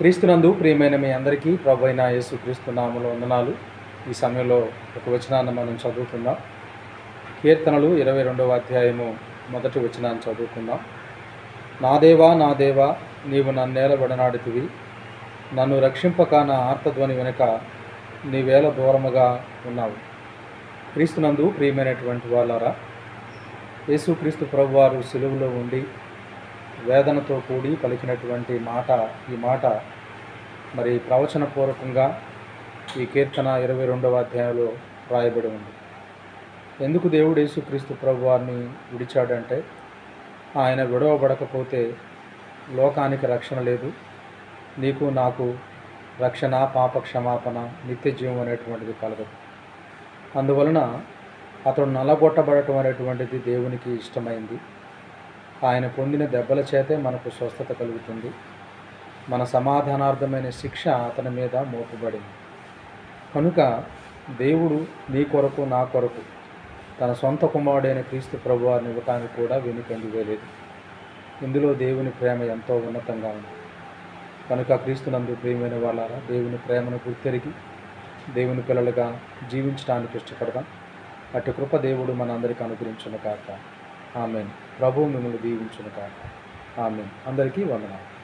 క్రీస్తునందు ప్రియమైన మీ అందరికీ ప్రభు అయిన యేసు క్రీస్తునామలో వందనాలు. ఈ సమయంలో ఒక వచనాన్ని మనం చదువుకుందాం. కీర్తనలు ఇరవై రెండవ అధ్యాయము మొదటి వచనాన్ని చదువుకుందాం. నా దేవా నా దేవా నీవు నన్నేలబడనాడితివి నన్ను రక్షింపక నా ఆర్తధ్వని వెనుక నీవేల దూరముగా ఉన్నావు. క్రీస్తునందు ప్రియమైనటువంటి వాళ్ళారా యేసుక్రీస్తు ప్రభువారు సెలువులో ఉండి వేదనతో కూడి పలికినటువంటి మాట ఈ మాట మరి ప్రవచనపూర్వకంగా ఈ కీర్తన ఇరవై రెండవ అధ్యాయంలో రాయబడి ఉంది. ఎందుకు దేవుడు యేసుక్రీస్తు ప్రభు వారిని విడిచాడంటే ఆయన విడవబడకపోతే లోకానికి రక్షణ లేదు. నీకు నాకు రక్షణ పాప క్షమాపణ నిత్య జీవం అనేటువంటిది కలగదు అందువలన అతడు నలగొట్టబడటం అనేటువంటిది దేవునికి ఇష్టమైంది. ఆయన పొందిన దెబ్బల చేతే మనకు స్వస్థత కలుగుతుంది. మన సమాధానార్థమైన శిక్ష అతని మీద మోపబడింది. కనుక దేవుడు నీ కొరకు నా కొరకు తన సొంత కుమారుడైన క్రీస్తు ప్రభువారిని ఇవ్వటానికి కూడా వెనుకండి వేయలేదు. ఇందులో దేవుని ప్రేమ ఎంతో ఉన్నతంగా ఉంది. కనుక క్రీస్తునందు ప్రియమైన వాళ్ళారా దేవుని ప్రేమను గుర్తెరిగి దేవుని పిల్లలుగా జీవించడానికి ఇష్టపడదాం. అటు కృప దేవుడు మనందరికీ అనుగ్రహించిన కాక ఆమెన్. ప్రభు మిమ్మల్ని దీవించును కాక ఆమెన్. అందరికీ వందనాలు.